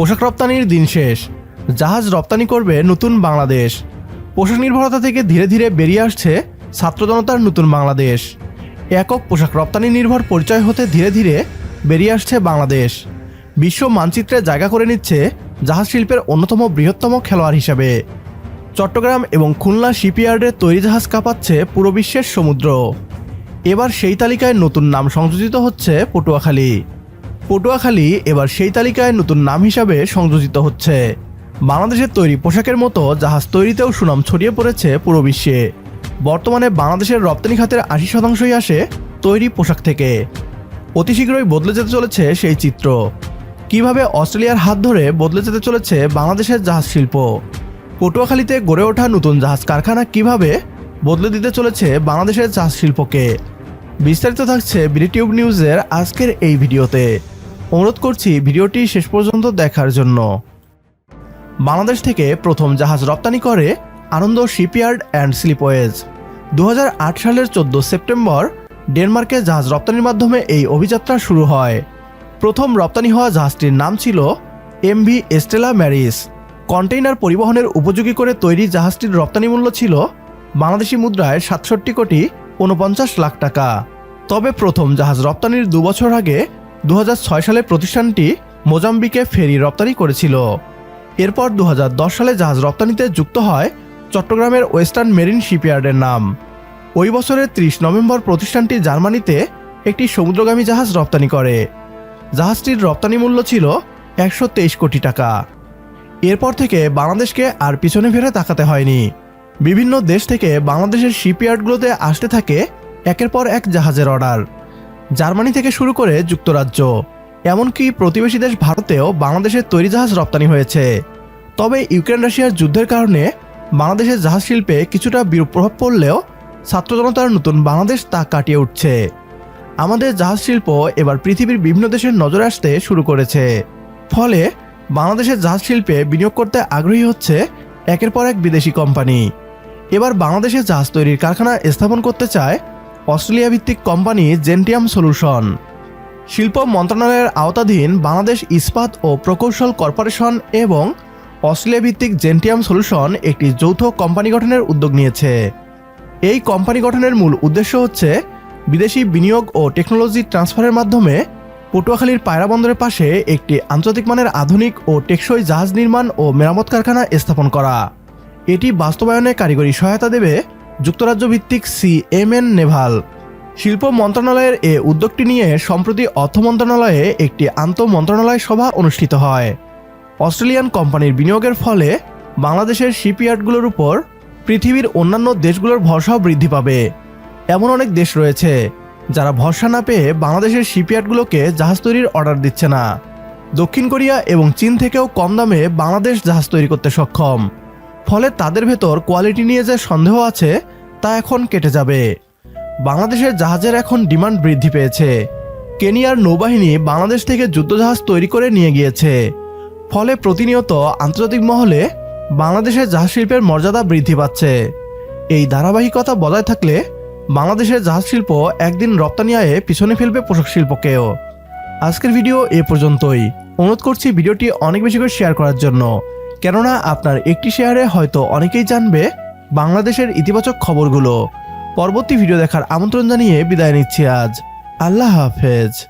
পোশাক রপ্তানির দিন শেষ। জাহাজ রপ্তানি করবে নতুন বাংলাদেশ। পোশাক নির্ভরতা থেকে ধীরে ধীরে বেরিয়ে আসছে ছাত্র জনতার নতুন বাংলাদেশ। একক পোশাক রপ্তানি নির্ভর পরিচয় হতে ধীরে ধীরে বেরিয়ে আসছে বাংলাদেশ। বিশ্ব মানচিত্রে জায়গা করে নিচ্ছে জাহাজ শিল্পের অন্যতম বৃহত্তম খেলোয়াড় হিসাবে। চট্টগ্রাম এবং খুলনা শিপইয়ার্ডের তৈরি জাহাজ কাঁপাচ্ছে পুরো বিশ্বের সমুদ্র। এবার সেই তালিকায় নতুন নাম সংযোজিত হচ্ছে পটুয়াখালী। পটুয়াখালী এবার সেই তালিকায় নতুন নাম হিসাবে সংযোজিত হচ্ছে। বাংলাদেশের তৈরি পোশাকের মতো জাহাজ তৈরিতেও সুনাম ছড়িয়ে পড়েছে পুরো বিশ্বে। বর্তমানে বাংলাদেশের রপ্তানি খাতের আশি শতাংশই আসে তৈরি পোশাক থেকে। অতি শীঘ্রই বদলে যেতে চলেছে সেই চিত্র। কীভাবে অস্ট্রেলিয়ার হাত ধরে বদলে যেতে চলেছে বাংলাদেশের জাহাজ শিল্প? পটুয়াখালীতে গড়ে ওঠা নতুন জাহাজ কারখানা কীভাবে বদলে দিতে চলেছে বাংলাদেশের জাহাজ শিল্পকে? বিস্তারিত থাকছে বিডিটিউব নিউজের আজকের এই ভিডিওতে। অনুরোধ করছি ভিডিওটি শেষ পর্যন্ত দেখার জন্য। বাংলাদেশ থেকে প্রথম জাহাজ রপ্তানি করে আনন্দ শিপইয়ার্ড অ্যান্ড স্লিপওয়েজ। দু হাজার আট সালের চোদ্দ সেপ্টেম্বর ডেনমার্কে জাহাজ রপ্তানির মাধ্যমে এই অভিযাত্রা শুরু হয়। প্রথম রপ্তানি হওয়া জাহাজটির নাম ছিল এমভি এস্টেলা ম্যারিস। কন্টেইনার পরিবহনের উপযোগী করে তৈরি জাহাজটির রপ্তানি মূল্য ছিল বাংলাদেশি মুদ্রায় সাতষট্টি কোটি উনপঞ্চাশ লাখ টাকা। তবে প্রথম জাহাজ রপ্তানির দুবছর আগে দু হাজার ছয় সালে প্রতিষ্ঠানটি মোজাম্বিকে ফেরি রপ্তানি করেছিল। এরপর দুহাজার দশ সালে জাহাজ রপ্তানিতে যুক্ত হয় চট্টগ্রামের ওয়েস্টার্ন মেরিন শিপইয়ার্ডের নাম। ওই বছরের ত্রিশ নভেম্বর প্রতিষ্ঠানটি জার্মানিতে একটি সমুদ্রগামী জাহাজ রপ্তানি করে। জাহাজটির রপ্তানি মূল্য ছিল একশো তেইশ কোটি টাকা। এরপর থেকে বাংলাদেশকে আর পিছনে ফিরে তাকাতে হয়নি। বিভিন্ন দেশ থেকে বাংলাদেশের শিপইয়ার্ডগুলোতে আসতে থাকে একের পর এক জাহাজের অর্ডার। জার্মানি থেকে শুরু করে যুক্তরাজ্য, এমনকি প্রতিবেশী দেশ ভারতেও বাংলাদেশের তৈরি জাহাজ রপ্তানি হয়েছে। তবে ইউক্রেন রাশিয়ার যুদ্ধের কারণে বাংলাদেশের জাহাজ শিল্পে কিছুটা বিরূপ প্রভাব পড়লেও ছাত্র জনতার নতুন বাংলাদেশ তা কাটিয়ে উঠছে। আমাদের জাহাজ শিল্প এবার পৃথিবীর বিভিন্ন দেশের নজরে আসতে শুরু করেছে। ফলে বাংলাদেশের জাহাজ শিল্পে বিনিয়োগ করতে আগ্রহী হচ্ছে একের পর এক বিদেশি কোম্পানি। এবার বাংলাদেশে জাহাজ তৈরির কারখানা স্থাপন করতে চায় অস্ট্রেলিয়া ভিত্তিক কোম্পানি জেন্টিয়াম সলিউশন। শিল্প মন্ত্রণালয়ের আওতাধীন বাংলাদেশ ইস্পাত ও প্রকৌশল কর্পোরেশন এবং অস্ট্রেলিয়া ভিত্তিক জেন্টিয়াম সলিউশন একটি যৌথ কোম্পানি গঠনের উদ্যোগ নিয়েছে। এই কোম্পানি গঠনের মূল উদ্দেশ্য হচ্ছে বিদেশি বিনিয়োগ ও টেকনোলজি ট্রান্সফারের মাধ্যমে পটুয়াখালীর পায়রা বন্দরের পাশে একটি আন্তর্জাতিক মানের আধুনিক ও টেকসই জাহাজ নির্মাণ ও মেরামত কারখানা স্থাপন করা। এটি বাস্তবায়নে কারিগরি সহায়তা দেবে যুক্তরাজ্য ভিত্তিক সি এম এন নেভাল শিল্প মন্ত্রণালয়ের এ উদ্যোগটি নিয়ে সম্প্রতি অর্থ মন্ত্রণালয়ে একটি আন্তঃ মন্ত্রণালয় সভা অনুষ্ঠিত হয়। অস্ট্রেলিয়ান কোম্পানির বিনিয়োগের ফলে বাংলাদেশের শিপইয়ার্ডগুলোর উপর পৃথিবীর অন্যান্য দেশগুলোর ভরসাও বৃদ্ধি পাবে। এমন অনেক দেশ রয়েছে যারা ভরসা না পেয়ে বাংলাদেশের শিপইয়ার্ডগুলোকে জাহাজ তৈরির অর্ডার দিচ্ছে না। দক্ষিণ কোরিয়া এবং চীন থেকেও কম দামে বাংলাদেশ জাহাজ তৈরি করতে সক্ষম। ফলে তাদের ভেতর কোয়ালিটি নিয়ে যে সন্দেহ আছে, তা এখন কেটে যাবে। বাংলাদেশের জাহাজের এখন ডিমান্ড বৃদ্ধি পেয়েছে। কেনিয়ার নৌবাহিনী বাংলাদেশ থেকে যুদ্ধজাহাজ তৈরি করে নিয়ে গিয়েছে। ফলে প্রতিনিয়ত আন্তর্জাতিক মহলে বাংলাদেশের জাহাজ শিল্পের মর্যাদা বৃদ্ধি পাচ্ছে। এই ধারাবাহিকতা বজায় থাকলে বাংলাদেশের জাহাজ শিল্প একদিন রপ্তানি আয়ে পিছনে ফেলবে পোশাক শিল্পকেও। আজকের ভিডিও এ পর্যন্তই। অনুরোধ করছি ভিডিওটি অনেক বেশি করে শেয়ার করার জন্য। কেননা আপনার একটি শেয়ারে হয়তো অনেকেই জানবে বাংলাদেশের ইতিবাচক খবরগুলো। পরবর্তী ভিডিও দেখার আমন্ত্রণ জানিয়ে বিদায় নিচ্ছি আজ। আল্লাহ হাফেজ।